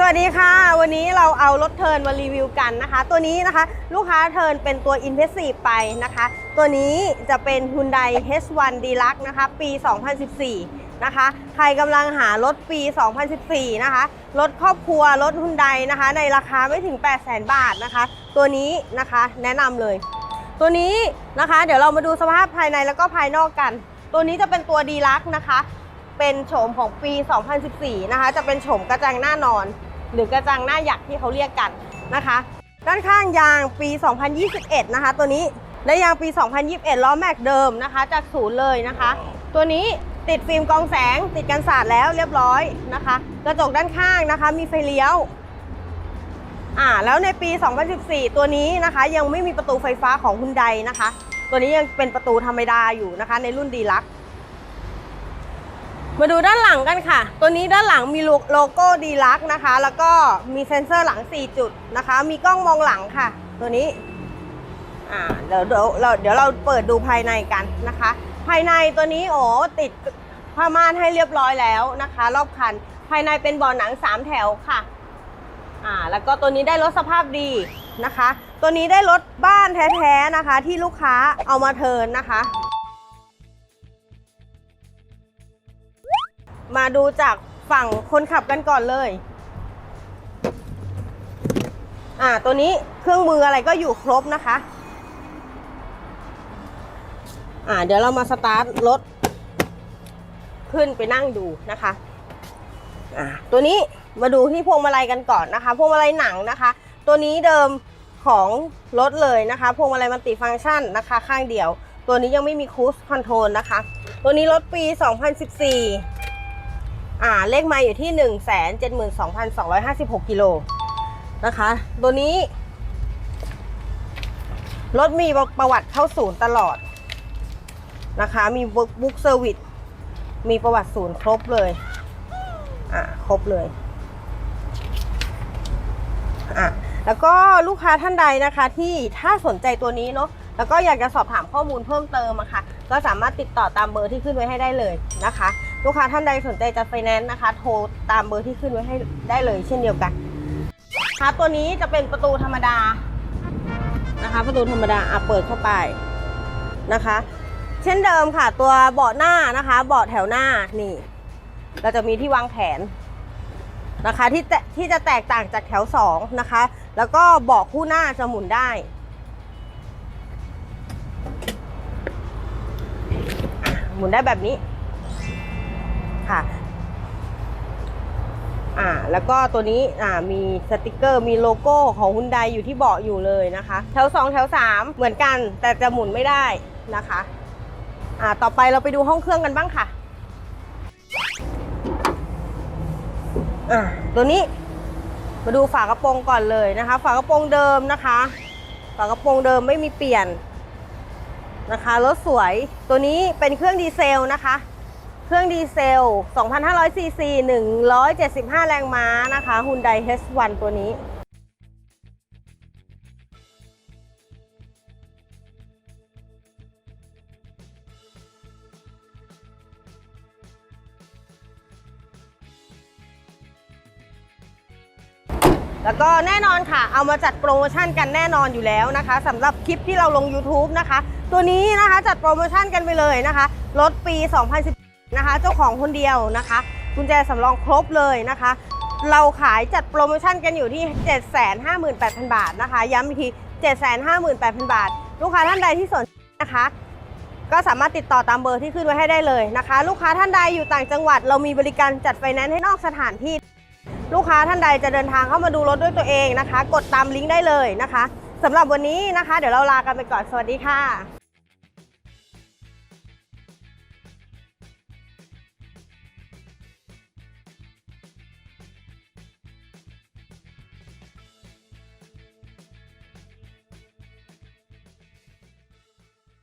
สวัสดีค่ะ วันนี้เราเอารถเทินมารีวิวกันนะคะ ตัวนี้นะคะ ลูกค้าเทินเป็นตัว i n t e s s i v e ไปนะคะ ตัวนี้จะเป็น Hyundai H1 Deluxe นะคะ ปี 2014 นะคะ ใครกำลังหารถปี 2014 นะคะ รถครอบครัว รถ Hyundai นะคะ ในราคาไม่ถึง 800,000 บาทนะคะ ตัวนี้นะคะแนะนำเลย ตัวนี้นะคะ เดี๋ยวเรามาดูสภาพภายในแล้วก็ภายนอกกัน ตัวนี้จะเป็นตัวดีลักนะคะ เป็นโฉมของปี 2014 นะคะ จะเป็นโฉมกระจังหน้านอน หรือกระจังหน้าหยักที่เขาเรียกกันนะคะ ด้านข้างยางปี 2021 นะคะ ตัวนี้และยางปี 2021 ล้อแม็กเดิมนะคะ จากศูนย์เลยนะคะ ตัวนี้ติดฟิล์มกรองแสง ติดกันสาดแล้วเรียบร้อยนะคะ กระจกด้านข้างนะคะ มีไฟเลี้ยวอ่าแล้วในปี 2014 ตัวนี้นะคะ ยังไม่มีประตูไฟฟ้าของคุณใดนะคะ ตัวนี้ยังเป็นประตูธรรมดาอยู่นะคะ ในรุ่นดีลัก มาดูด้านหลังกันค่ะ ตัวนี้ด้านหลังมีโลโก้ดีลักนะคะ แล้วก็มีเซ็นเซอร์หลัง 4 จุดนะคะ มีกล้องมองหลังค่ะ ตัวนี้อ่าเดี๋ยวเดี๋ยวเราเดี๋ยวเราเปิดดูภายในกันนะคะ ภายในตัวนี้โอ้ติดผ้าม่านให้เรียบร้อยแล้วนะคะ รอบคัน ภายในเป็นเบาะหนัง 3 แถวค่ะอ่าแล้วก็ตัวนี้ได้รถสภาพดีนะคะ ตัวนี้ได้รถบ้านแท้ๆนะคะ ที่ลูกค้าเอามาเทินนะคะ มาดูจากฝั่งคนขับกันก่อนเลย อ่า ตัวนี้เครื่องมืออะไรก็อยู่ครบนะคะ อ่า เดี๋ยวเรามาสตาร์ทรถ ขึ้นไปนั่งดูนะคะ อ่า ตัวนี้มาดูที่พวงมาลัยกันก่อนนะคะ พวงมาลัยหนังนะคะ ตัวนี้เดิมของรถเลยนะคะ พวงมาลัยมันติฟังก์ชันนะคะ ข้างเดียว ตัวนี้ยังไม่มีคูสคอนโทรลนะคะ ตัวนี้รถปี 2014 อ่าเลขไมาอยู่ที่ 1 7 2 2 5 6กิโลนะคะ ตัวนี้ รถมีประวัติเข้าศูนย์ตลอดนะคะ มีบุ๊กเซอร์วิสมีประวัติศูนย์ครบเลย อ่าครบเลยอะแล้วก็ลูกค้าท่านใดนะคะ ที่ถ้าสนใจตัวนี้เนาะแล้วก็อยากจะสอบถามข้อมูลเพิ่มเติมอะค่ะ ก็สามารถติดต่อตามเบอร์ที่ขึ้นไว้ให้ได้เลยนะคะ ลูกค้าท่านใดสนใจจะไฟแนนซ์นะคะ โทรตามเบอร์ที่ขึ้นไว้ให้ได้เลยเช่นเดียวกันค่ะตัวนี้จะเป็นประตูธรรมดานะคะ ประตูธรรมดาอะเปิดเข้าไปนะคะ เช่นเดิมค่ะ ตัวเบาะหน้านะคะ เบาะแถวหน้านี่ เราจะมีที่วางแผนนะคะที่ที่จะแตกต่างจากแถวสองนะคะ แล้วก็เบาะคู่หน้าจะหมุนได้หมุนได้แบบนี้ ค่ะอ่าแล้วก็ตัวนี้อ่ามีสติกเกอร์มีโลโก้ของฮุนไดอยู่ที่เบาะอยู่เลยนะคะ แถว 2 แถว 3 เหมือนกัน แต่จะหมุนไม่ได้นะคะอ่าต่อไปเราไปดูห้องเครื่องกันบ้างค่ะอะตัวนี้มาดูฝากระโปรงก่อนเลยนะคะ ฝากระโปรงเดิมนะคะ ฝากระโปรงเดิมไม่มีเปลี่ยนนะคะรถสวยตัวนี้เป็นเครื่องดีเซลนะคะ เครื่องดีเซล 2,500 ซีซี 175 แรงม้านะคะ Hyundai H1 ตัวนี้ แล้วก็แน่นอนค่ะ เอามาจัดโปรโมชั่นกันแน่นอนอยู่แล้วนะคะสำหรับคลิปที่เราลง YouTube นะคะ ตัวนี้นะคะจัดโปรโมชั่นกันไปเลยนะคะรถปี 2010 นะคะ เจ้าของคนเดียวนะคะกุญแจสำรองครบเลยนะคะ เราขายจัดโปรโมชั่นกันอยู่ที่ 758,000 บาทนะคะ ย้ำอีกที 758,000 บาท ลูกค้าท่านใดที่สนใจนะคะ ก็สามารถติดต่อตามเบอร์ที่ขึ้นไว้ให้ได้เลยนะคะ ลูกค้าท่านใดอยู่ต่างจังหวัด เรามีบริการจัดไฟแนนซ์ให้นอกสถานที่ ลูกค้าท่านใดจะเดินทางเข้ามาดูรถด้วยตัวเองนะคะ กดตามลิงก์ได้เลยนะคะสำหรับวันนี้นะคะ เดี๋ยวเราลากันไปก่อนสวัสดีค่ะ